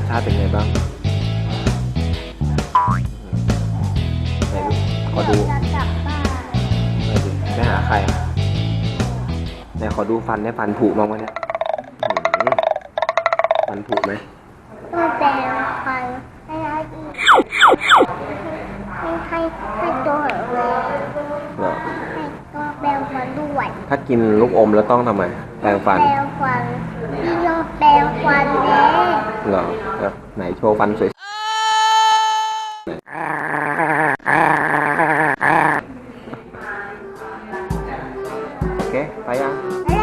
ติเป็นไงบ้างไหนดูขอดู จะกลับบ้านไหนดูไปหาใครอะไหนขอดูฟันได้ฟันผุบ้างวะเนี่ยหืมฟันผุไหมต้องแปลงฟันให้ได้อีกให้ให้ให้ตัวเลยเหรอให้ตัวแปลงฟันด้วยถ้ากินลูกอมแล้วต้องทำไมแปรงฟันแปลงฟัน rồi này show văn sửa ok tay ăn